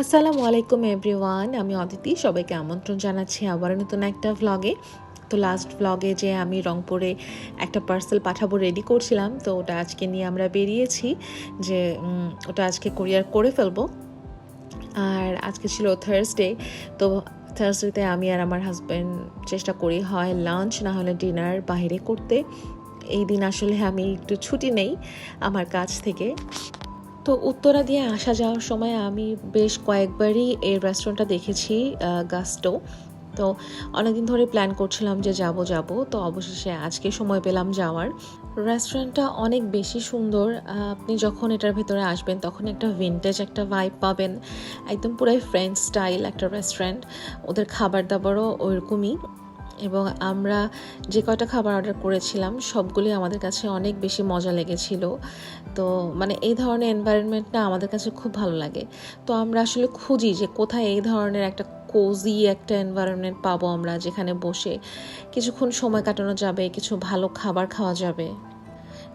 আসসালামু আলাইকুম এভরিওয়ান আমি অদিতি, সবাইকে আমন্ত্রণ জানাচ্ছি আবার নতুন একটা ভ্লগে তো লাস্ট ভ্লগে যে আমি রংপুরে একটা পার্সেল পাঠাবো রেডি করছিলাম, তো ওটা আজকে নিয়ে আমরা বেরিয়েছি যে ওটা আজকে কুরিয়ার করে ফেলব। আর আজকে ছিল থার্সডে তো থার্সডেতে আমি আর আমার হাজব্যান্ড চেষ্টা করি হয় লাঞ্চ না হলে ডিনার বাইরে করতে। এই দিন আসলে আমি একটু ছুটি নেই আমার কাজ থেকে। তো উত্তরা দিয়ে আসা যাওয়ার সময় আমি বেশ কয়েকবারই এই রেস্টুরেন্টটা দেখেছি গাস্টো তো অনেকদিন ধরে প্ল্যান করছিলাম যে যাব যাব। তো অবশেষে আজকে সময় পেলাম যাওয়ার। রেস্টুরেন্টটা অনেক বেশি সুন্দর। আপনি যখন এটার ভিতরে আসবেন, তখন একটা ভিন্টেজ একটা ভাইব পাবেন। একদম পুরাই ফ্রেঞ্চ স্টাইল একটা রেস্টুরেন্ট ওদের খাবার দাবারও ওইরকমই এবং আমরা যে কয়টা খাবার অর্ডার করেছিলাম সবগুলি আমাদের কাছে অনেক বেশি মজা লেগেছিল। তো মানে এই ধরনের এনভায়রনমেন্টটা আমাদের কাছে খুব ভালো লাগে। তো আমরা আসলে খুঁজি যে কোথায় এই ধরনের একটা কোজি একটা এনভায়রনমেন্ট পাবো আমরা যেখানে বসে কিছুক্ষণ সময় কাটানো যাবে, কিছু ভালো খাবার খাওয়া যাবে।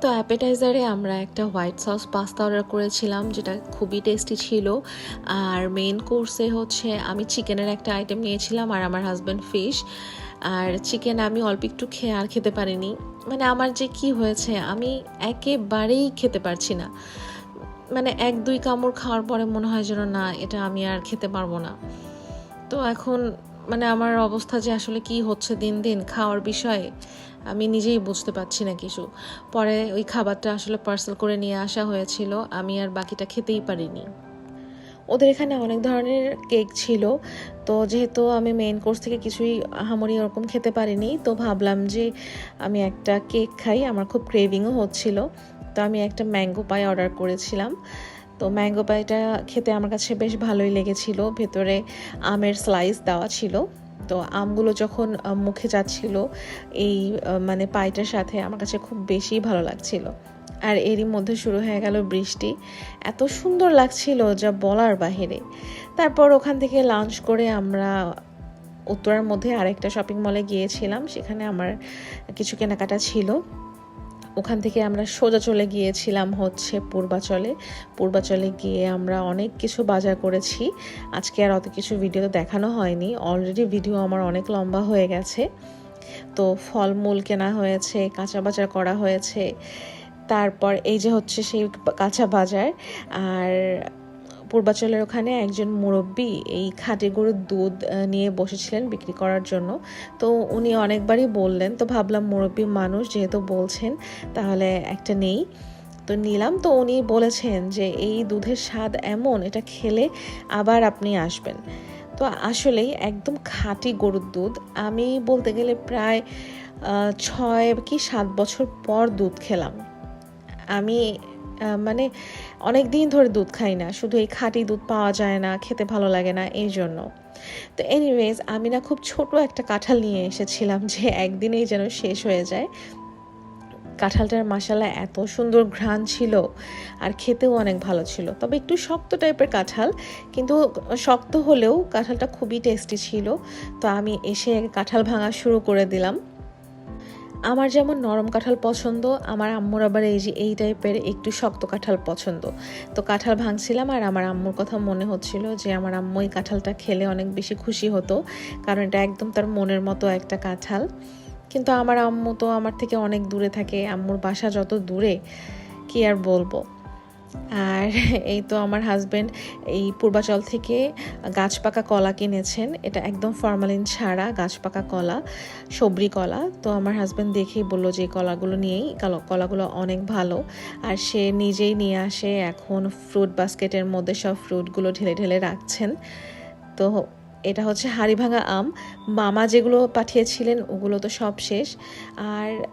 তো অ্যাপেটাইজারে আমরা একটা হোয়াইট সস পাস্তা অর্ডার করেছিলাম, যেটা খুবই টেস্টি ছিল। আর মেন কোর্সে হচ্ছে আমি চিকেনের একটা আইটেম নিয়েছিলাম আর আমার হাজব্যান্ড ফিশ আর চিকেন আমি অল্প একটু খেয়ে আর খেতে পারিনি। মানে আমার যে কি হয়েছে, আমি একেবারেই খেতে পারছি না। মানে এক, দুই কামড় খাওয়ার পরে মনে হয় যেন না, এটা আমি আর খেতে পারব না। তো এখন মানে আমার অবস্থা যে আসলে কি হচ্ছে দিন দিন, খাওয়ার বিষয়ে আমি নিজেই বুঝতে পারছি না কিছু। পরে ওই খাবারটা আসলে পার্সেল করে নিয়ে আসা হয়েছিল, আমি আর বাকিটা খেতেই পারিনি। ওদের এখানে অনেক ধরনের কেক ছিল। তো যেহেতু আমি মেন কোর্স থেকে কিছুই আহামরি ওরকম খেতে পারিনি, তো ভাবলাম যে আমি একটা কেক খাই। আমার খুব ক্রেভিংও হচ্ছিল। তো আমি একটা ম্যাঙ্গো পাই অর্ডার করেছিলাম। তো ম্যাঙ্গো পাইটা খেতে আমার কাছে বেশ ভালোই লেগেছিল। ভেতরে আমের স্লাইস দেওয়া ছিল। তো আমগুলো যখন মুখে যাচ্ছিল, এই মানে পাইটার সাথে আমার কাছে খুব বেশি ভালো লাগছিল। আর এরই মধ্যে শুরু হয়ে গেল বৃষ্টি। এত সুন্দর লাগছিল যা বলার বাহিরে। তারপর ওখান থেকে লাঞ্চ করে আমরা উত্তরার মধ্যে আরেকটা শপিং মলে গিয়েছিলাম, সেখানে আমার কিছু কেনাকাটা ছিল। ওখান থেকে আমরা সোজা চলে গিয়েছিলাম হচ্ছে পূর্বাচলে। পূর্বাচলে গিয়ে আমরা অনেক কিছু বাজার করেছি। আজকে আর অত কিছু ভিডিও দেখানো হয়নি। অলরেডি ভিডিও আমার অনেক লম্বা হয়ে গেছে। তো ফলমূল কেনা হয়েছে, কাঁচা বাজার করা হয়েছে। তারপর এই যে হচ্ছে সেই কাঁচা বাজার, আর পূর্বাচলের ওখানে একজন মুরব্বী এই খাঁটি গরুর দুধ নিয়ে বসেছিলেন বিক্রি করার জন্য। তো উনি অনেকবারই বললেন, তো ভাবলাম মুরব্বী মানুষ যেহেতু বলছেন, তাহলে একটা নেই। তো নিলাম। তো উনি বলেছেন যে, এই দুধের স্বাদ এমন, এটা খেলে আবার আপনি আসবেন। তো আসলেই একদম খাঁটি গরুর দুধ। আমি বলতে গেলে প্রায় ছয় কি সাত বছর পর দুধ খেলাম। আমি মানে অনেক দিন ধরে দুধ খাই না। শুধু এই খাঁটি দুধ পাওয়া যায় না, খেতে ভালো লাগে না, এই জন্য। তো এনিওয়েজ আমি না খুব ছোট একটা কাঁঠাল নিয়ে এসেছিলাম যে একদিনেই যেন শেষ হয়ে যায়। কাঁঠালটার মশালা এত সুন্দর ঘ্রাণ ছিল আর খেতেও অনেক ভালো ছিল। তবে একটু শক্ত টাইপের কাঁঠাল, কিন্তু শক্ত হলেও কাঁঠালটা খুবই টেস্টি ছিল। তো আমি এসে কাঁঠাল ভাঙা শুরু করে দিলাম। আমার যেমন নরম কাঁঠাল পছন্দ, আমার আম্মুর আবার এই যে এই টাইপের একটু শক্ত কাঁঠাল পছন্দ। তো কাঁঠাল ভাঙছিলাম আর আমার আম্মুর কথা মনে হচ্ছিল যে আমার আম্মু এই কাঁঠালটা খেলে অনেক বেশি খুশি হতো, কারণ এটা একদম তার মনের মতো একটা কাঁঠাল। কিন্তু আমার আম্মু তো আমার থেকে অনেক দূরে থাকে, আম্মুর বাসা যত দূরে, কি আর বলব? আর এই তো আমার হাজবেন্ড এই পূর্বাচল থেকে গাছ পাকা কলা কিনেছেন। এটা একদম ফরমালিন ছাড়া গাছ পাকা কলা, সবরি কলা। তো আমার হাজব্যান্ড দেখেই বলল যে কলাগুলো নিয়েই কলা- কলাগুলো অনেক ভালো। আর সে নিজেই নিয়ে আসে এখন ফ্রুট বাস্কেটের মধ্যে সব ফ্রুটগুলো ঢেলে ঢেলে রাখছেন। তো এটা হচ্ছে হাড়ি ভাঙা আম। মামা যেগুলো পাঠিয়েছিলেন, ওগুলো তো সব শেষ। আর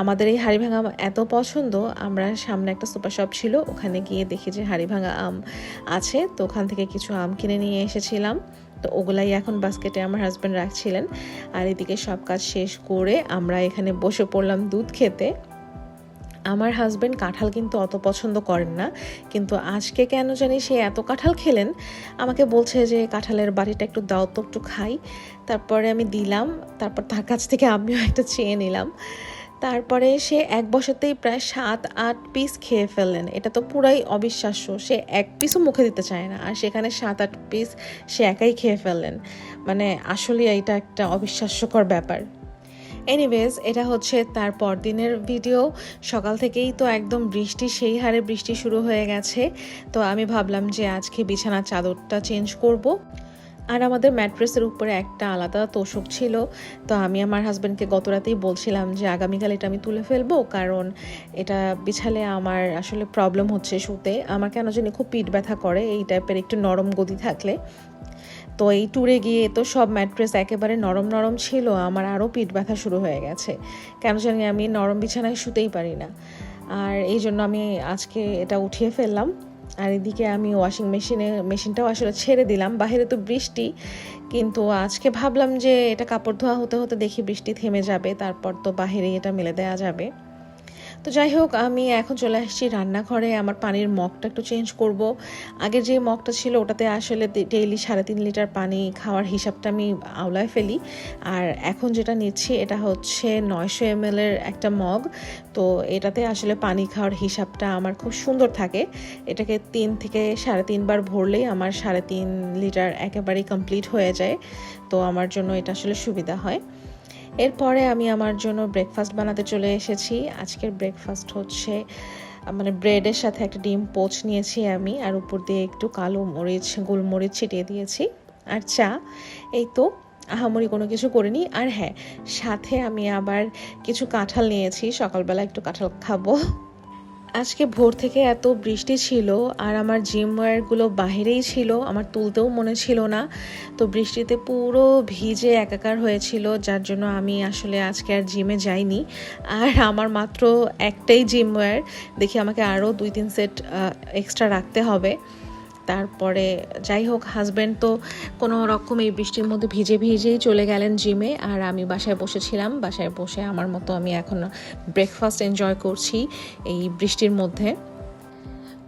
আমাদের এই হাড়ি ভাঙা আম এত পছন্দ, আমরা সামনে একটা সুপার শপ ছিল, ওখানে গিয়ে দেখি যে হাড়ি ভাঙা আম আছে, তো ওখান থেকে কিছু আম কিনে নিয়ে এসেছিলাম। তো ওগুলাই এখন বাস্কেটে আমার হাজব্যান্ড রাখছিলেন। আর এদিকে সব কাজ শেষ করে আমরা এখানে বসে পড়লাম দুধ খেতে। আমার হাজব্যান্ড কাঁঠাল কিন্তু অত পছন্দ করেন না, কিন্তু আজকে কেন জানি সে এত কাঁঠাল খেলেন, আমাকে বলছে যে কাঁঠালের বাড়িটা একটু দাও তো, একটু খাই। তারপরে আমি দিলাম, তারপর তার কাছ থেকে আমিও একটা চেয়ে নিলাম। তারপরে সে এক বছরতেই প্রায় সাত, আট পিস খেয়ে ফেললেন। এটা তো পুরাই অবিশ্বাস্য। সে এক পিসও মুখে দিতে চায় না। আর সেখানে সাত, আট পিস সে একাই খেয়ে ফেললেন। মানে আসলে এটা একটা অবিশ্বাস্যকর ব্যাপার। এনিওয়েজ এটা হচ্ছে তার পরদিনের ভিডিও সকাল থেকেই তো একদম বৃষ্টি, সেই হারে বৃষ্টি শুরু হয়ে গেছে। তো আমি ভাবলাম যে আজকে বিছানার চাদরটা চেঞ্জ করব। আর আমাদের ম্যাট্রেসের উপরে একটা আলাদা তোষক ছিল। তো আমি আমার হাজব্যান্ডকে গত রাতেই বলছিলাম যে, আগামীকাল এটা আমি তুলে ফেলব, কারণ এটা বিছালে আমার আসলে প্রবলেম হচ্ছে শুতে। আমার কেন জানি খুব পিঠ ব্যথা করে, এই টাইপের একটু নরম গদি থাকলে। তো এই ট্যুরে গিয়ে তো সব ম্যাট্রেস একেবারে নরম নরম ছিল, আমার আরও পিঠ ব্যথা শুরু হয়ে গেছে। কেন জানি আমি নরম বিছানায় শুতেই পারি না। আর এই জন্য আমি আজকে এটা উঠিয়ে ফেললাম। আর এদিকে আমি ওয়াশিং মেশিনে মেশিনটাও আসলে ছেড়ে দিলাম। বাহিরে তো বৃষ্টি, কিন্তু আজকে ভাবলাম যে এটা কাপড় ধোয়া হতে হতে দেখি বৃষ্টি থেমে যাবে, তারপর তো বাহিরে এটা মেলে দেওয়া যাবে। তো যাই হোক, আমি এখন চলে আসছি রান্নাঘরে। আমার পানির মগটা একটু চেঞ্জ করব। আগের যে মগটা ছিল, ওটাতে আসলে ডেইলি সাড়ে তিন লিটার পানি খাওয়ার হিসাবটা আমি আওলায় ফেলি। আর এখন যেটা নিচ্ছি, এটা হচ্ছে নয়শো এম এর একটা মগ। তো এটাতে আসলে পানি খাওয়ার হিসাবটা আমার খুব সুন্দর থাকে। এটাকে তিন থেকে সাড়ে তিনবার ভরলেই আমার সাড়ে তিন লিটার একেবারেই কমপ্লিট হয়ে যায়। তো আমার জন্য এটা আসলে সুবিধা হয়। এরপরে আমি আমার জন্য ব্রেকফাস্ট বানাতে চলে এসেছি। আজকের ব্রেকফাস্ট হচ্ছে মানে ব্রেডের সাথে একটা ডিম পোচ নিয়েছি আমি, আর উপর দিয়ে একটু কালো মরিচ, গোলমরিচ ছিটিয়ে দিয়েছি। আর চা, এই তো, আহামরি কোনো কিছু করিনি। আর হ্যাঁ সাথে আমি আবার কিছু কাঁঠাল নিয়েছি, সকালবেলা একটু কাঁঠাল খাব। আজকে ভোর থেকে এত বৃষ্টি ছিল আর আমার জিম ওয়্যারগুলো বাহিরেই ছিল, আমার তুলতেও মনে ছিল না। তো বৃষ্টিতে পুরো ভিজে একাকার হয়েছিল, যার জন্য আমি আসলে আজকে আর জিমে যাইনি। আর আমার মাত্র একটাই জিম ওয়্যার দেখি আমাকে আরও দুই তিন সেট এক্সট্রা রাখতে হবে। তারপরে যাই হোক হাজব্যান্ড তো কোনো রকম এই বৃষ্টির মধ্যে ভিজে ভিজেই চলে গেলেন জিমে আর আমি বাসায় বসেছিলাম। বাসায় বসে আমার মতো আমি এখন ব্রেকফাস্ট এনজয় করছি এই বৃষ্টির মধ্যে।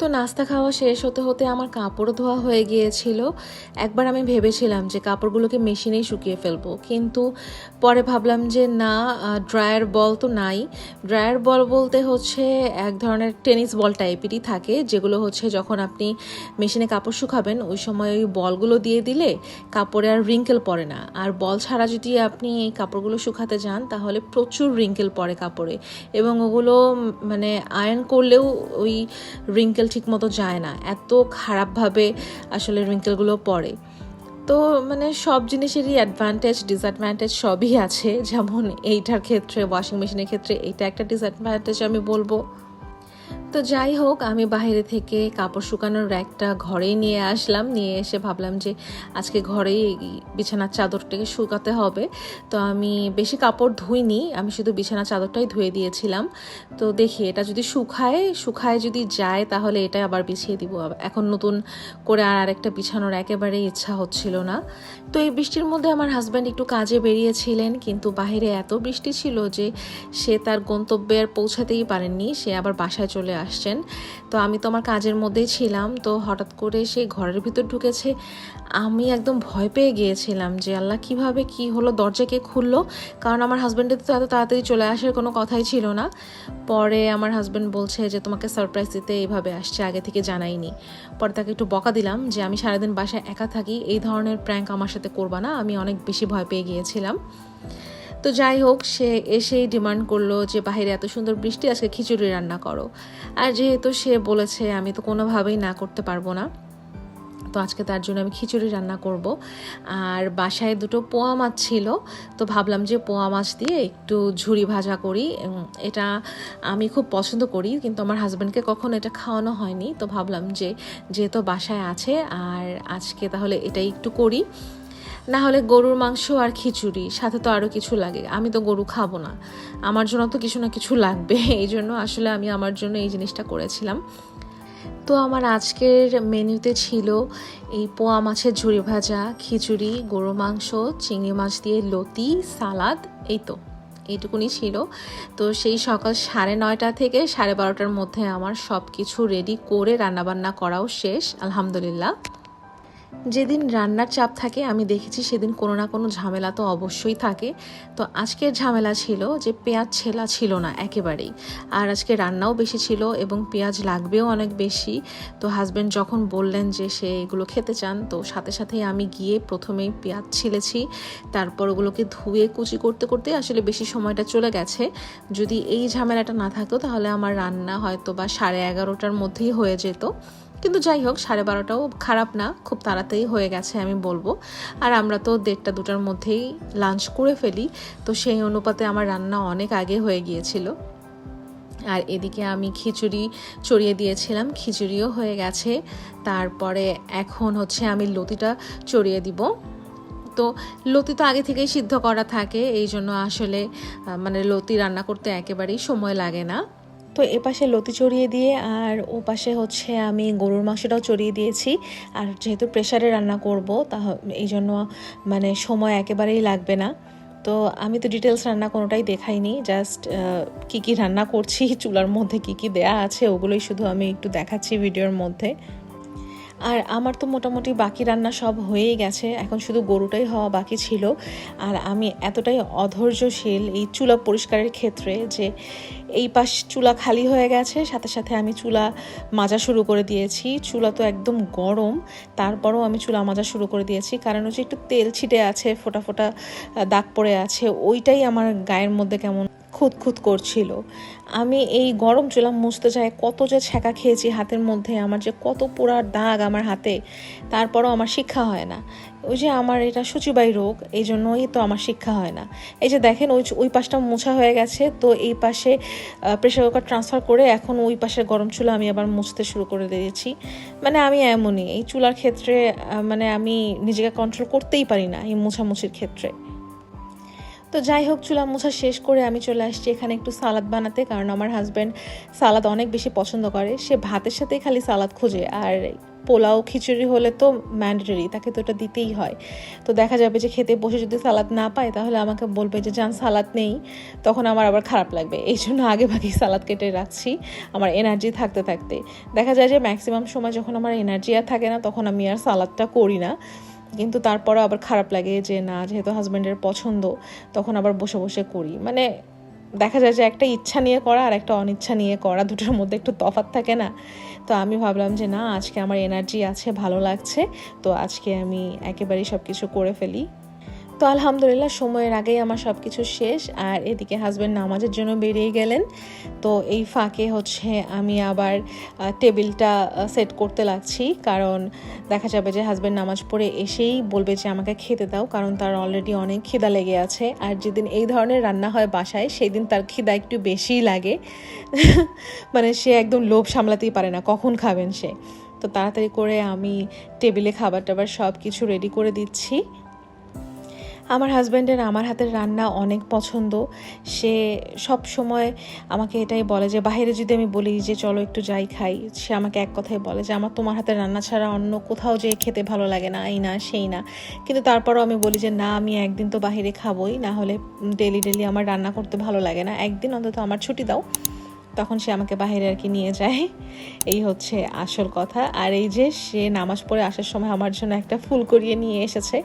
তো নাস্তা খাওয়া শেষ হতে হতে আমার কাপড় ধোয়া হয়ে গিয়েছিল। একবার আমি ভেবেছিলাম যে কাপড়গুলোকে মেশিনেই শুকিয়ে ফেলব। কিন্তু পরে ভাবলাম যে না ড্রায়ার বল তো নাই। ড্রায়ার বল বলতে হচ্ছে এক ধরনের টেনিস বল টাইপেরই থাকে, যেগুলো হচ্ছে যখন আপনি মেশিনে কাপড় শুকাবেন, ওই সময় ওই বলগুলো দিয়ে দিলে কাপড়ে আর রিঙ্কেল পড়ে না। আর বল ছাড়া যদি আপনি এই কাপড়গুলো শুকাতে যান, তাহলে প্রচুর রিঙ্কেল পড়ে কাপড়ে। এবং ওগুলো মানে আয়রন করলেও ওই রিঙ্কেল ঠিক মতো যায় না। এত খারাপভাবে আসলে রিঙ্কেলগুলো পড়ে। তো মানে সব জিনিসেরই অ্যাডভান্টেজ ডিসঅ্যাডভান্টেজ সবই আছে। যেমন এইটার ক্ষেত্রে ওয়াশিং মেশিনের ক্ষেত্রে এইটা একটা ডিসঅ্যাডভান্টেজ আমি বলব। তো যাই হোক, আমি বাইরে থেকে কাপড় শুকানোর র্যাকটা ঘরেই নিয়ে আসলাম। নিয়ে এসে ভাবলাম যে আজকে ঘরেই বিছানার চাদরটাকে শুকাতে হবে। তো আমি বেশি কাপড় ধুইনি, আমি শুধু বিছানার চাদরটাই ধুয়ে দিয়েছিলাম। তো দেখি, এটা যদি শুকায় শুকায় যদি যায়, তাহলে এটা আবার বিছিয়ে দিব। এখন নতুন করে আর আরেকটা বিছানোর একেবারেই ইচ্ছা হচ্ছিল না। তো এই বৃষ্টির মধ্যে আমার হাজব্যান্ড একটু কাজে বেরিয়েছিলেন, কিন্তু বাইরে এত বৃষ্টি ছিল যে সে তার গন্তব্যে আর পৌঁছাতেই পারেননি। সে আবার বাসায় চলে আসছেন। তো আমি তো আমার কাজের মধ্যেই ছিলাম। তো হঠাৎ করে সে ঘরের ভিতর ঢুকেছে। আমি একদম ভয় পেয়ে গিয়েছিলাম যে, আল্লাহ, কীভাবে কি হলো? দরজা কে খুললো? কারণ আমার হাজব্যান্ডের তো এত তাড়াতাড়ি চলে আসার কোনো কথাই ছিল না। পরে আমার হাজব্যান্ড বলছে যে, তোমাকে সারপ্রাইজ দিতে এইভাবে আসছে, আগে থেকে জানাইনি। পরে তাকে একটু বকা দিলাম যে, আমি সারাদিন বাসায় একা থাকি, এই ধরনের প্র্যাঙ্ক আমার সাথে করবা না। আমি অনেক বেশি ভয় পেয়ে গিয়েছিলাম। তো যাই হোক, সে এসেই ডিমান্ড করল যে বাইরে এত সুন্দর বৃষ্টি, আজকে খিচুড়ি রান্না করো। আর যেহেতু সে বলেছে, আমি তো কোনোভাবেই না করতে পারব না, তো আজকে তার জন্য আমি খিচুড়ি রান্না করব। আর বাসায় দুটো পোয়া মাছ ছিল, তো ভাবলাম যে, পোয়া মাছ দিয়ে একটু ঝুড়ি ভাজা করি। এটা আমি খুব পছন্দ করি, কিন্তু আমার হাজব্যান্ডকে কখনো এটা খাওয়ানো হয়নি, তো ভাবলাম যে, যেহেতু বাসায় আছে, আর আজকে তাহলে এটাই একটু করি। না হলে গরুর মাংস আর খিচুড়ি, সাথে তো আরও কিছু লাগে। আমি তো গরু খাব না। আমার জন্য তো কিছু না কিছু লাগবে। এই জন্য আসলে আমি আমার জন্য এই জিনিসটা করেছিলাম। তো আমার আজকের মেনুতে ছিল এই পোয়া মাছের ঝুড়ি ভাজা, খিচুড়ি গরু মাংস, চিংড়ি মাছ দিয়ে লতি, সালাদ, এই তো। এইটুকুনি ছিল। তো সেই সকাল সাড়ে নয়টা থেকে সাড়ে বারোটার মধ্যে আমার সব কিছু রেডি করে রান্নাবান্না করাও শেষ, আলহামদুলিল্লাহ। যেদিন রান্নার চাপ থাকে, আমি দেখেছি সেদিন কোনো না কোনো ঝামেলা তো অবশ্যই থাকে। তো আজকের ঝামেলা ছিল যে পেঁয়াজ ছেলা ছিল না একেবারেই। আর আজকে রান্নাও বেশি ছিল এবং পেঁয়াজ লাগবেও অনেক বেশি। তো হাজব্যান্ড যখন বললেন যে সে এগুলো খেতে চান, তো সাথে সাথেই আমি গিয়ে প্রথমেই পেঁয়াজ ছিলেছি। তারপর ওগুলোকে ধুয়ে কুচি করতে করতে আসলে বেশি সময়টা চলে গেছে। যদি এই ঝামেলাটা না থাকতো, তাহলে আমার রান্না হয়তো বা সাড়ে এগারোটার মধ্যেই হয়ে যেত। কিন্তু যাই হোক, সাড়ে বারোটাও খারাপ না, খুব তাড়াতাড়ি হয়ে গেছে আমি বলব। আর আমরা তো দেড়টা দুটার মধ্যেই লাঞ্চ করে ফেলি, তো সেই অনুপাতে আমার রান্না অনেক আগে হয়ে গিয়েছিল। আর এদিকে আমি খিচুড়ি চড়িয়ে দিয়েছিলাম, খিচুড়িও হয়ে গেছে। তারপরে এখন হচ্ছে আমি লতিটা চড়িয়ে দিব। তো লতি তো আগে থেকেই সিদ্ধ করা থাকে, এই জন্য আসলে মানে লতি রান্না করতে একেবারেই সময় লাগে না। তো এপাশে পাশে লতি চড়িয়ে দিয়ে আর ও পাশে হচ্ছে আমি গরুর মাংসটাও চড়িয়ে দিয়েছি। আর যেহেতু প্রেশারে রান্না করব তা এই জন্য মানে সময় একেবারেই লাগবে না। তো আমি তো ডিটেলস রান্না কোনোটাই দেখাইনি জাস্ট কি কি রান্না করছি, চুলার মধ্যে কি কি দেয়া আছে, ওগুলোই শুধু আমি একটু দেখাচ্ছি ভিডিওর মধ্যে। আর আমার তো মোটামুটি বাকি রান্না সব হয়েই গেছে। এখন শুধু গরুটাই হওয়া বাকি ছিল। আর আমি এতটাই অধৈর্যশীল এই চুলা পরিষ্কারের ক্ষেত্রে যে এই পাশ চুলা খালি হয়ে গেছে, সাথে সাথে আমি চুলা মাজা শুরু করে দিয়েছি। চুলা তো একদম গরম, তারপরও আমি চুলা মাজা শুরু করে দিয়েছি। কারণ হচ্ছে একটু তেল ছিটে আছে, ফোটা ফোটা দাগ পড়ে আছে, ওইটাই আমার গায়ের মধ্যে কেমন খুঁতখুত করছিল। আমি এই গরম চুলা মুছতে যাই কত যে ছ্যাঁকা খেয়েছি হাতের মধ্যে, আমার যে কত পোড়ার দাগ আমার হাতে, তারপরও আমার শিক্ষা হয় না। ওই যে আমার এটা সূচিবাই রোগ এই জন্যই তো আমার শিক্ষা হয় না। এই যে দেখেন, ওই ওই পাশটা মোছা হয়ে গেছে, তো এই পাশে প্রেশার কুকার ট্রান্সফার করে এখন ওই পাশের গরম চুলা আমি আবার মুছতে শুরু করে দিয়েছি। মানে আমি এমনই, এই চুলার ক্ষেত্রে মানে আমি নিজেকে কন্ট্রোল করতেই পারি না এই মোছামুছির ক্ষেত্রে। তো যাই হোক চুলা মোছা শেষ করে আমি চলে আসছি এখানে একটু সালাদ বানাতে, কারণ আমার হাজব্যান্ড সালাদ অনেক বেশি পছন্দ করে। সে ভাতের সাথেই খালি সালাদ খোঁজে, আর পোলাও খিচুড়ি হলে তো ম্যান্ডেটরি তাকে তো এটা দিতেই হয়। তো দেখা যাবে যে খেতে বসে যদি সালাদ না পায়, তাহলে আমাকে বলবে যে যান সালাদ নেই। তখন আমার আবার খারাপ লাগবে। এই জন্য আগে ভাগেই সালাদ কেটে রাখছি, আমার এনার্জি থাকতে থাকতে। দেখা যায় যে ম্যাক্সিমাম সময় যখন আমার এনার্জি আর থাকে না, তখন আমি আর সালাদটা করি না। কিন্তু তারপরে আবার খারাপ লাগে যে না, যেহেতু হাজব্যান্ডের পছন্দ, তখন আবার বসে বসে করি। মানে দেখা যায় যে একটা ইচ্ছা নিয়ে করা আর একটা অনিচ্ছা নিয়ে করা দুটোর মধ্যে একটু তফাত থাকে না। তো আমি ভাবলাম যে না, আজকে আমার এনার্জি আছে, ভালো লাগছে, তো আজকে আমি একেবারেই সব কিছু করে ফেলি। তো আলহামদুলিল্লাহ, সময়ের আগেই আমার সব কিছু শেষ আর এদিকে হাজব্যান্ড নামাজের জন্য বেরিয়ে গেলেন। তো এই ফাঁকে হচ্ছে আমি আবার টেবিলটা সেট করতে লাগছি। কারণ দেখা যাবে যে হাজব্যান্ড নামাজ পড়ে এসেই বলবে যে আমাকে খেতে দাও, কারণ তার অলরেডি অনেক খিদা লেগে আছে। আর যেদিন এই ধরনের রান্না হয় বাসায় সেই দিন তার খিদা একটু বেশিই লাগে। মানে সে একদম লোভ সামলাতেই পারে না, কখন খাবেন সে? তো তাড়াতাড়ি করে আমি টেবিলে খাবার টাবার সব কিছু রেডি করে দিচ্ছি। আমার হাজব্যান্ডের আমার হাতের রান্না অনেক পছন্দ। সে সব সময় আমাকে এটাই বলে যে বাইরে যদি আমি বলি যে, চলো একটু যাই, খাই, সে আমাকে এক কথাই বলে যে, আমার তোমার হাতের রান্না ছাড়া অন্য কোথাও যে খেতে ভালো লাগে না, এই না, সেই না। কিন্তু তারপরও আমি বলি যে, না, আমি একদিন তো বাহিরে খাবোই, না হলে ডেলি ডেলি আমার রান্না করতে ভালো লাগে না। একদিন অন্তত আমার ছুটি দাও। তখন সে আমাকে বাহিরে আর কি নিয়ে যায়। এই হচ্ছে আসল কথা। আর এই যে সে নামাজ পড়ে আসার সময় আমার জন্য একটা ফুল করিয়ে নিয়ে এসেছে।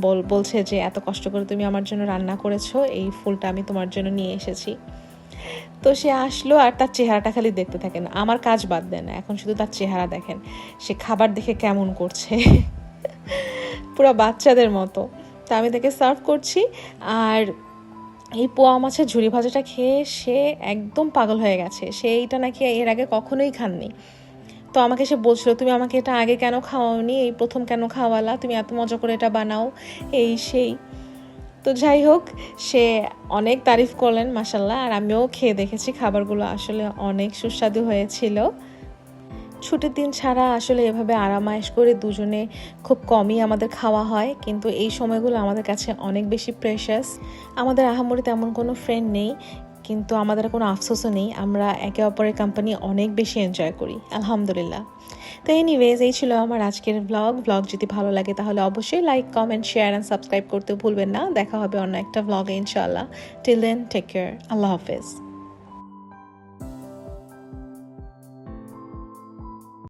বল, বলছে যে, এত কষ্ট করে তুমি আমার জন্য রান্না করেছ, এই ফুলটা আমি তোমার জন্য নিয়ে এসেছি। তো সে আসলো আর তার চেহারাটা খালি দেখতে থাকেন। আমার কাজ বাদ দেন, এখন শুধু তার চেহারা দেখেন। সে খাবার দেখে কেমন করছে। পুরো বাচ্চাদের মতো। তা আমি তাকে সার্ভ করছি। আর এই পোয়া মাছের ঝুড়ি ভাজাটা খেয়ে সে একদম পাগল হয়ে গেছে। সে এইটা নাকি এর আগে কখনোই খাননি। তো আমাকে সে বলছিল, তুমি আমাকে এটা আগে কেন খাওয়াওনি? এই প্রথম কেন খাওয়ালা? তুমি এত মজা করে এটা বানাও, এই সেই। তো যাই হোক, সে অনেক তারিফ করলেন মাসাল্লাহ আর আমিও খেয়ে দেখেছি খাবারগুলো। আসলে অনেক সুস্বাদু হয়েছিল। ছুটির দিন ছাড়া আসলে এভাবে আরামায়েশ করে দুজনে খুব কমই আমাদের খাওয়া হয়, কিন্তু এই সময়গুলো আমাদের কাছে অনেক বেশি প্রেশাস আমাদের আহামরি তেমন কোনো ফ্রেন্ড নেই, কিন্তু আমাদের কোনো আফসোসও নেই। আমরা একে অপরের কোম্পানি অনেক বেশি এনজয় করি, আলহামদুলিল্লাহ। তো এনিওয়েজ এই ছিল আমার আজকের ব্লগ ব্লগ যদি ভালো লাগে তাহলে অবশ্যই like comment share and subscribe করতে ভুলবেন না। দেখা হবে অন্য একটা ব্লগে ইনশাআল্লাহ। টিল দেন টেক কেয়ার আল্লাহ হাফেজ।